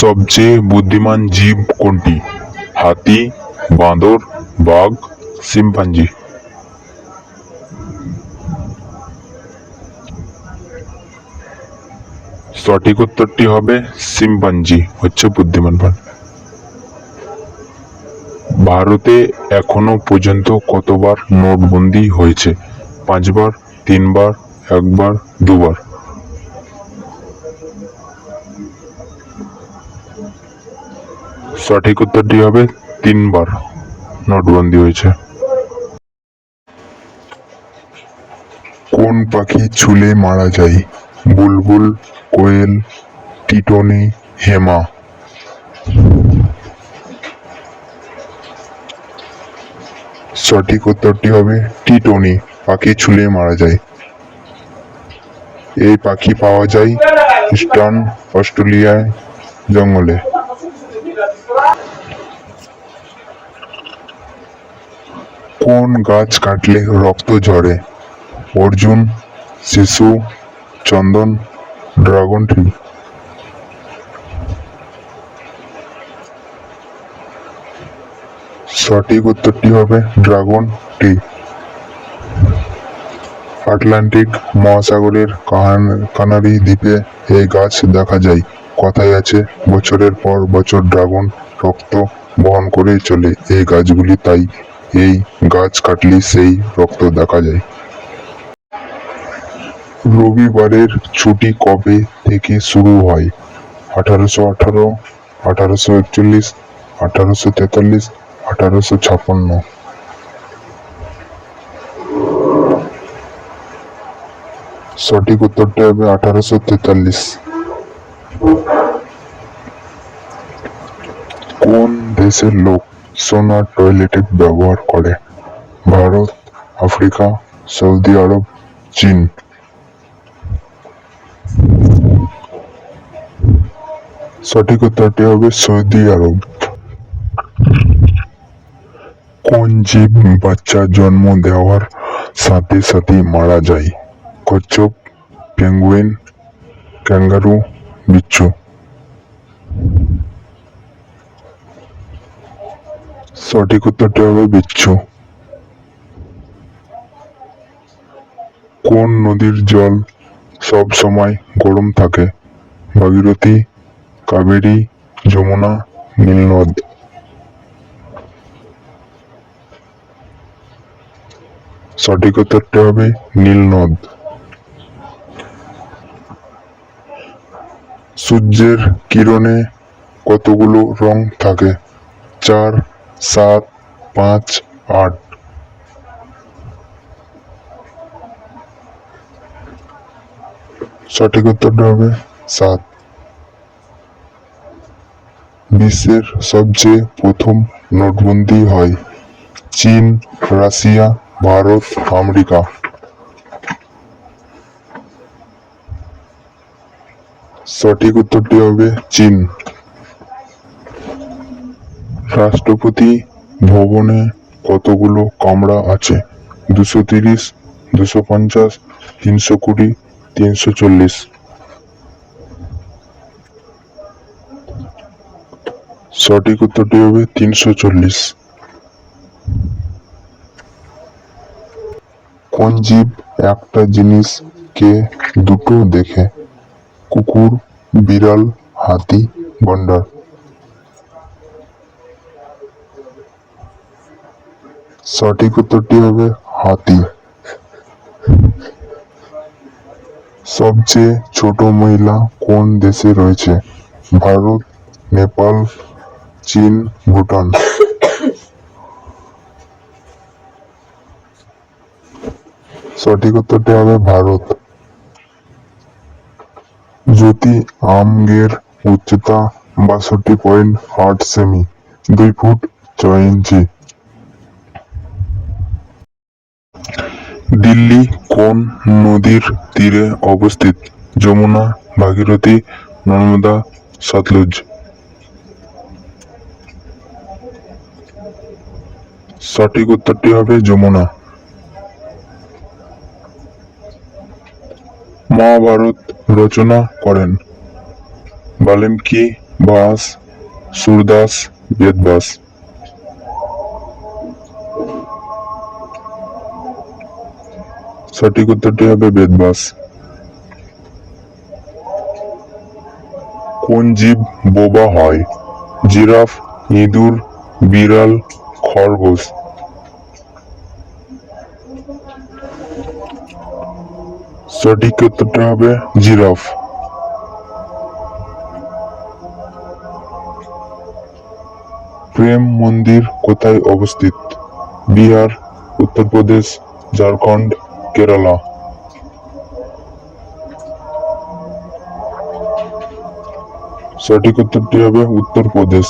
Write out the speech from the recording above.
সবচেয়ে বুদ্ধিমান জীব কোনটি? হাতি, বাঁদর, বাঘ, শিম্পাঞ্জি। সঠিক উত্তরটি হবে শিম্পাঞ্জি হচ্ছে বুদ্ধিমান প্রাণী ভারতে এখনও পর্যন্ত কতবার নোটবন্দি হয়েছে? পাঁচবার, তিনবার, একবার, দুবার? সঠিক উত্তরটি হবে তিনবার। নোটবন্দি হয়েছে। কোন পাখি ছুলে মারা যায়? বুলবুল, কোয়েল, টিটনি, হেমা। সঠিক উত্তরটি হবে টিটনি, পাখি ছুলে মারা যায়। এই পাখি পাওয়া যায় ইস্টার্ন অস্ট্রেলিয়ায় জঙ্গলে। কোন গাছ কাটলে রক্ত ঝরে? অর্জুন, শিশু, চন্দন, ড্রাগন ট্রি। সঠিক উত্তরটি হবে ড্রাগন টি আটলান্টিক মহাসাগরের কানারি দ্বীপে এই গাছ দেখা যায়। কথায় আছে, বছরের পর বছর ড্রাগন রক্ত বহন করে চলে। এই গাছগুলি তাই এই গাছ কাটলে সেই রক্ত দেখা যায়। রবিবারের ছুটি কবে থেকে শুরু হয়? আঠারোশো আঠারো, আঠারোশো একচল্লিশ, আঠারোশো তেতাল্লিশ, আঠারোশো ছাপান্ন সঠিক উত্তরটা হবে আঠারোশো তেতাল্লিশ। কোন দেশের লোক সোনা টয়লেটে ব্যবহার করে। ভারত, আফ্রিকা, সৌদি আরব, চীন। সঠিক উত্তরটি হবে সৌদি আরব। কোন জীব বাচ্চা জন্ম দেওয়ার সাথে সাথে মারা যায়? কচ্ছপ, পেঙ্গুইন, ক্যাঙ্গারু, বিচ্ছু। সঠিক উত্তরটি হবে বিচ্ছু। কোন নদীর জল সব সময় গরম থাকে? ভাগীরথী, কাবেরী, যমুনা, নীলনদ। সঠিক উত্তরটি হবে নীলনদ। সূর্যের কিরণে কতগুলো রং থাকে? চার সাত, পাঁচ, আট। সঠিক উত্তরটা হবে সাত। বিশ্বের সবচেয়ে প্রথম নোটবন্দি হয় চীন, রাশিয়া, ভারত, আমেরিকা। সঠিক উত্তরটি হবে চীন। রাষ্ট্রপতি ভবনে কতগুলো কামরা আছে? দুশো তিরিশ, দুশো পঞ্চাশ, তিনশো কুড়ি, তিনশো চল্লিশ। সঠিক উত্তরটি হবে তিনশো চল্লিশ। কোন জীব একটা জিনিসকে দুটো দেখে? কুকুর, বিড়াল, হাতি, গন্ডার। সঠিক উত্তরটি হবে হাতি। সবচেয়ে ছোট মহিলা কোন দেশে রয়েছে? ভারত, নেপাল, চীন, ভুটান। সঠিক উত্তরটি হবে ভারত। জ্যোতি আমগের উচ্চতা বাষট্টি পয়েন্ট আট সেমি দুই ফুট ছয় ইঞ্চি দিল্লি কোন নদীর তীরে অবস্থিত? যমুনা, ভাগীরথী, নর্মদা, সতলুজ। সঠিক উত্তরটি হবে যমুনা। মহাভারত রচনা করেন বাল্মীকি, বাস, সুরদাস, বেদবাস। সঠিক উত্তরটি হবে বেদবাস। কোন জীব বোবা হয়? জিরাফ, ইঁদুর, বিড়াল, খরগোশ। সঠিক উত্তরটা হবে জিরাফ। প্রেম মন্দির কোথায় অবস্থিত? বিহার, উত্তরপ্রদেশ, ঝাড়খণ্ড। কেরালা সঠিক উত্তরটি হবে উত্তরপ্রদেশ।